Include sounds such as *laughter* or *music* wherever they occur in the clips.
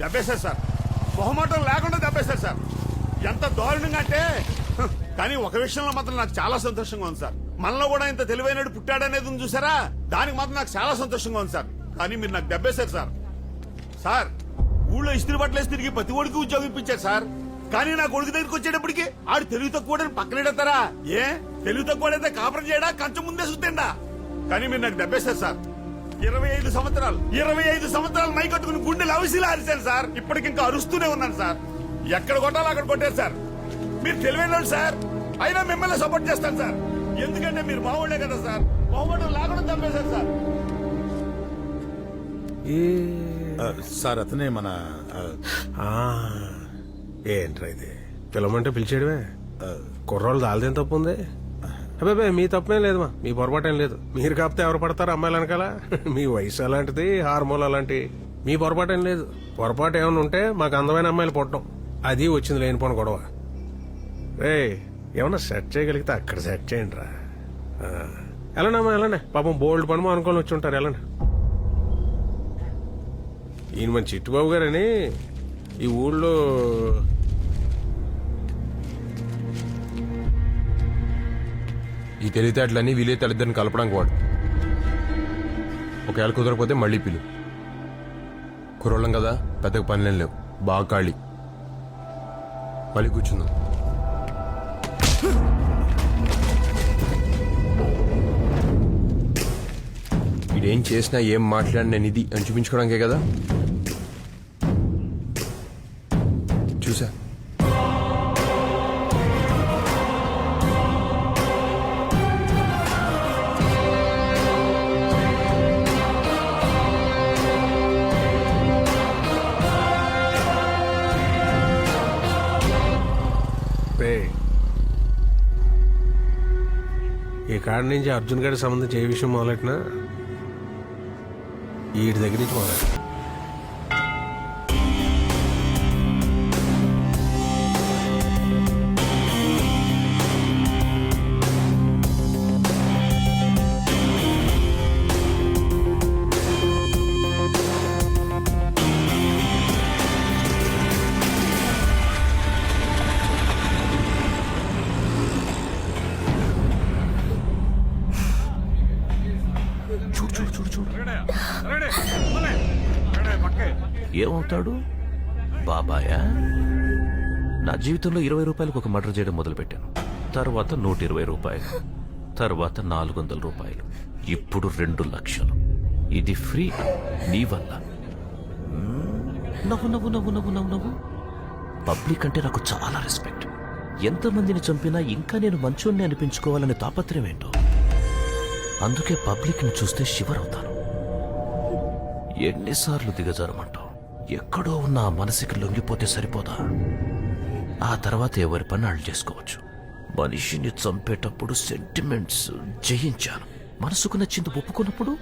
దెబ్బేశారు sir. మొహమాటం లేకుండా దెబ్బేశారు sir. ఎంత దారుణంగా అంటే కానీ ఒక విషయంలో మాత్రం నాకు చాలా సంతోషంగా ఉంది సార్. మనలో కూడా ఇంత తెలివైనడు పుట్టాడనేది ఉంది చూసారా? దానికి మాత్రం నాకు చాలా సంతోషంగా ఉంది సార్. కానీ మీరు నాకు దెబ్బేశారు సార్. సార్ ఊళ్ళో ఇస్త్రీ బట్టలేసి తిరిగి ప్రతి ఒడికి ఉద్యోగం ఇప్పించారు సార్. కానీ నా కొడుకు దగ్గరికి వచ్చేటప్పటికి ఆడు తెలుగు తక్కువ పక్కనెడతారా ఏ? తెలుగు తక్కువ కాపురం చేయడా? కంచం ముందే సుత్తండా? కానీ మీరు నాకు దెబ్బేశారు సార్. ఇరవై ఐదు సంవత్సరాలు. ఇరవై ఐదు సంవత్సరాలు మై కట్టుకుని గుండెలు అవిసిలా అరిశాను సార్. ఇప్పటికి ఇంకా అరుస్తూనే ఉన్నాను సార్. ఎక్కడ కొట్టాలో అక్కడ కొట్టారు సార్. మీరు తెలివైన వాళ్ళు సార్. అయినా మిమ్మల్ని సపోర్ట్ చేస్తాను సార్. ఎందుకంటే మీరు మావాళ్ళే కదా సార్. మావాడు లేకుండా చంపేశారు సార్. సార్ అతనే మన ఏంట్రా ఇది? పిలవమంటే పిలిచేయడమే? కుర్రోళ్ళు దాల్దేం తప్పు ఉంది అబ్బాబే మీ తప్పేం లేదు మీ పొరపాటేం లేదు. మీరు కాకపోతే ఎవరు పడతారు అమ్మాయిలు వెనకాల? *laughs* మీ వయసు అలాంటిది హార్మోన్ అలాంటి. మీ పొరపాటేం లేదు. పొరపాటు ఏమైనా ఉంటే మాకు అందమైన అమ్మాయిలు పుట్టడం. అది వచ్చింది లేనిపోని గొడవ. రే ఏమన్నా సెట్ చేయగలిగితే అక్కడ సెట్ చేయండి రా. ఎలానమ్మా ఎలానే పాపం బోల్డ్ పని అనుకొని వచ్చి ఉంటారు ఎలానే ఈయన మన చిట్టుబాబు గారని ఈ ఊళ్ళో ఈ తెలివితేటలన్నీ వీలే తల్లిద్దరిని కలపడానికి వాడు. ఒకవేళ కుదరకపోతే మళ్ళీ పిలు. కుర్రోళ్ళం కదా పెద్దగా పనులేం లేవు. బాగా ఖాళీ. మళ్ళీ కూర్చుందాం. ఇదేం చేసినా ఏం మాట్లాడినా నిధి ఇది అని చూపించుకోవడానికే కదా? కాడ నుంచి అర్జున్ గారికి సంబంధించి ఏ విషయం మొదలెట్టినా వీడి దగ్గర నుంచి మొదలెట్ట. ఏమవుతాడు? బాబాయా? నా జీవితంలో ఇరవై రూపాయలకు ఒక మర్డర్ చేయడం మొదలుపెట్టాను. తర్వాత నూట ఇరవై రూపాయలు. తర్వాత నాలుగు వందల రూపాయలు. ఇప్పుడు రెండు లక్షలు. ఇది ఫ్రీ. నీ వల్ల. నవ్వు నవ్వు నవ్వు నవ్వు నవ్వు నవ్వు. పబ్లిక్ అంటే నాకు చాలా రెస్పెక్ట్. ఎంతమందిని చంపినా ఇంకా నేను మంచోడిని అనిపించుకోవాలనే తాపత్రయం ఏంటో? అందుకే పబ్లిక్ని చూస్తే షివర్ అవుతాను ఎన్నిసార్లు దిగజారమంటావు ఎక్కడో ఉన్న ఆ మనసుకి లొంగిపోతే సరిపోదా? ఆ తర్వాత ఎవరి పని వాళ్ళు చేసుకోవచ్చు. మనిషిని చంపేటప్పుడు సెంటిమెంట్స్ జయించాను. మనసుకు నచ్చింది ఒప్పుకున్నప్పుడు?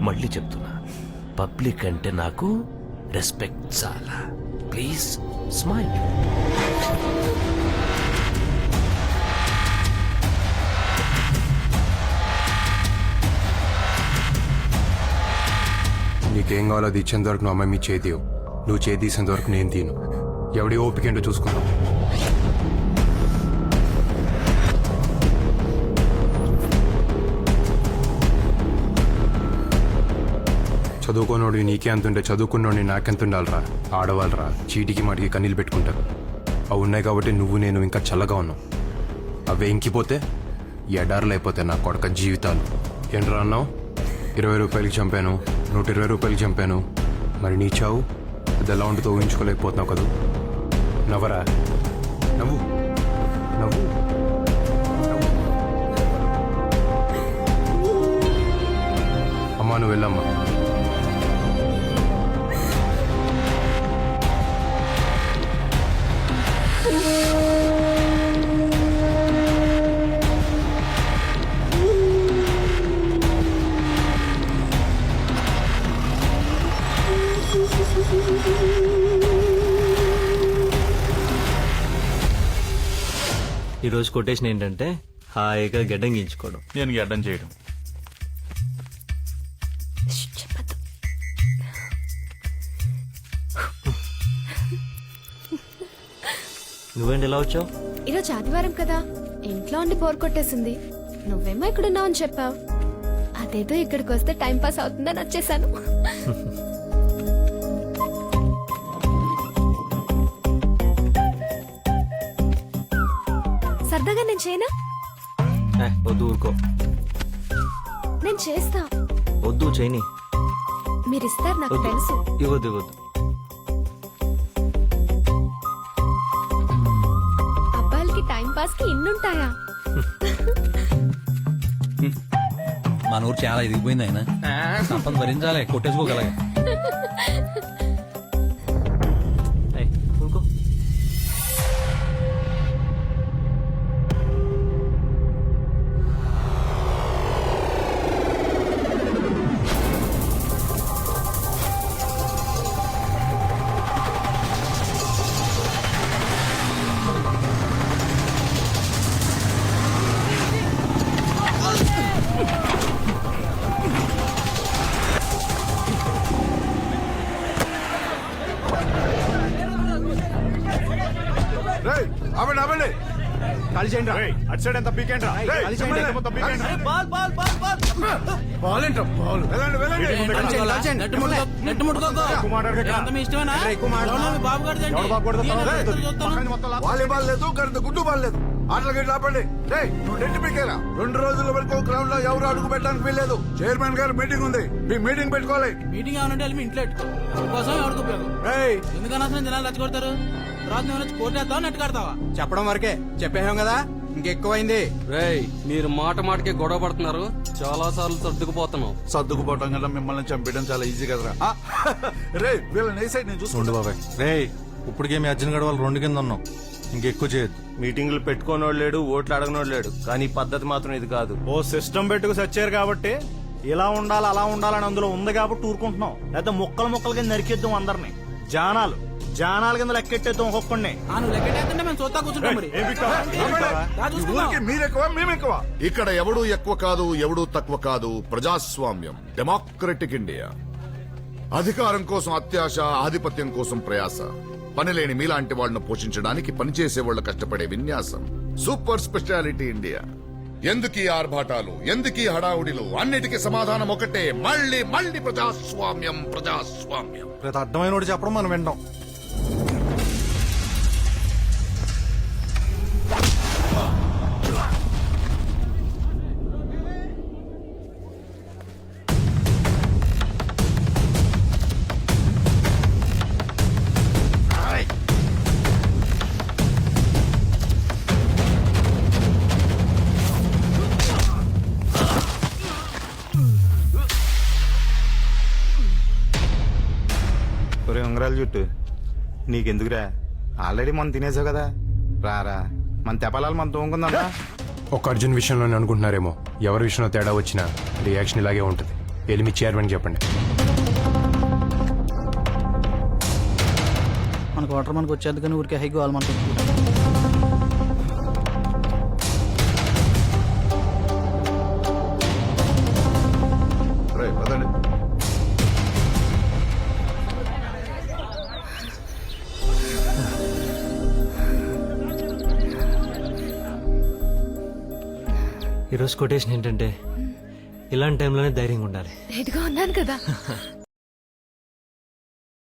మళ్ళీ చెప్తున్నా. పబ్లిక్ అంటే నాకు రెస్పెక్ట్ చాలా. ప్లీజ్ స్మైల్ నీకేం కావాలో అది ఇచ్చేంత వరకు నువ్వు అమ్మాయి మీ చేతివు నువ్వు చేతీసేంత వరకు నేను తీను ఎవడి ఓపిక ఏంటో చూసుకుందాం. చదువుకోనోడు నీకే అంతుంటే చదువుకున్నోడిని నాకెంత ఉండాలరా? ఆడవాళ్ళరా చీటికి మాటికి కన్నీళ్ళు పెట్టుకుంటారు. అవి ఉన్నాయి కాబట్టి నువ్వు నేను ఇంకా చల్లగా ఉన్నావు అవి ఇంకిపోతే ఎడారులు అయిపోతే నా కొడక జీవితాలు. ఏంట్రా అన్నావు? ఇరవై రూపాయలకి చంపాను. నూట ఇరవై రూపాయలు చంపాను. మరి నీ చావు? అది ఎలా ఉంటుందో ఊహించుకోలేకపోతున్నావు కదా? నవ్వరా? నవ్వు. నవ్వు. నవ్వు. అమ్మా నువ్వు వెళ్ళమ్మా. ఈ రోజు కొటేషన్ ఏంటంటే హాయిగా గడ్డం గీయించుకోవడం నేను గడ్డం చేయడం. నువ్వేంటి ఇలా వచ్చావు? ఈరోజు ఆదివారం కదా. ఇంట్లో ఉండి బోర్ కొట్టేసింది. నువ్వేమో ఇక్కడ ఉన్నావని చెప్పావు. అదేదో ఇక్కడికి వస్తే టైం పాస్ అవుతుందని వచ్చేసాను. సరదాగా నేను చేయనా? వద్దు ఊరుకో. నేను చేస్తా. వద్దు చేయని. మీరు ఇస్తారు నాకు తెలుసు. ఇవ్వద్దు ఇవ్వద్దు. అబ్బాయిలకి టైం పాస్కి ఇన్నుంటాయా? మన ఊరు చాలా ఎదిగిపోయింది ఆయన సంపద భరించాలి కొట్టేసుకోగలగా. *laughs* అటు సైడ్ ఎంత పీకేంట్రా బాల్ ఏంట్రా బాల్? వెళ్ళండి వెళ్ళండి. వాలీబాల్ లేదు కరెంట్ గుడ్డు బాల్ లేదు. ఆటలు గట్టి ఆపండి. రేయ్, నువ్వు నెట్టి పీకేరా. రెండు రోజుల వరకు గ్రౌండ్లో ఎవరు అడుగు పెట్టడానికి వీల్లేదు. చైర్మన్ గారు మీటింగ్ ఉంది. మీ మీటింగ్ పెట్టుకోవాలి. మీటింగ్ ఏమనంటే వెళ్ళి మీ ఇంట్లో పెట్టుకో. కోసం ఎవరికి ఉపయోగం? రేయ్, ఎందుకన్నా అసలు జనాలు రెచ్చగొడతారు తర్వాత నువ్వు వచ్చి కోర్టు వేస్తావా నెట్ కడతావా చెప్పడం వరకే. చెప్పేహాం కదా? ఇంకెక్కువైంది. రేయ్ మీరు మాట మాటకి గొడవ పడుతున్నారు. చాలా సార్లు సర్దుకుపోతున్నాం. సర్దుకుపోవటం కన్నా మిమ్మల్ని చంపడం చాలా ఈజీ కదరా. ఆ, *laughs* రే వీళ్ళని ఏ సైడ్ నేను చూసుకుంటా బాబాయ్. రే ఇప్పటికే మీ అర్జున్ గడ వాళ్ళు రెండు కింద ఉన్నాం. ఇంకెక్కువ చేయొద్దు. మీటింగ్లు పెట్టుకోనోడు లేడు ఓట్లు అడగనోడు లేడు. కానీ ఈ పద్ధతి మాత్రం ఇది కాదు. ఓ సిస్టమ్ పెట్టుకు సచ్చారు కాబట్టి ఇలా ఉండాలి అలా ఉండాలని అందులో ఉంది కాబట్టి ఊరుకుంటున్నాం. లేకపోతే ముక్కలు ముక్కలు కింద నరికేద్దాం అందరిని. జానాలు. జానాల కింద మీరెక్కువ మేమెక్కువ. ఇక్కడ ఎవడు ఎక్కువ కాదు ఎవడు తక్కువ కాదు. ప్రజాస్వామ్యం డెమోక్రటిక్ ఇండియా అధికారం కోసం అత్యాశ ఆధిపత్యం కోసం ప్రయాస. పనిలేని మీలాంటి వాళ్ళను పోషించడానికి పనిచేసే వాళ్ళు కష్టపడే విన్యాసం. సూపర్ స్పెషాలిటీ ఇండియా ఎందుకీ ఆర్భాటాలు ఎందుకీ హడావుడిలు? అన్నిటికీ సమాధానం ఒకటే. మళ్ళీ మళ్ళీ ప్రజాస్వామ్యం ప్రజాస్వామ్యం. అర్థమైన చెప్పడం మనం వింటాం. ఒరే ఉంగరాలు జుట్టు. నీకెందుకురా? ఆల్రెడీ మనం తినేసావు కదా. రారా. మన తెపాలాలు మన తోముకుందా ఒక అర్జున్ విషయంలోనే అనుకుంటున్నారేమో. ఎవరి విషయంలో తేడా వచ్చినా రియాక్షన్ ఇలాగే ఉంటుంది. వెళ్ళి మీ చైర్మన్ చెప్పండి. మనకు వాటర్ మనకు వచ్చేది కానీ ఊరికే హైకి వాళ్ళు మనకు ఈరోజు కొటేషన్ ఏంటంటే ఇలాంటి టైంలోనే ధైర్యంగా ఉండాలి. ఉన్నాను కదా. *laughs*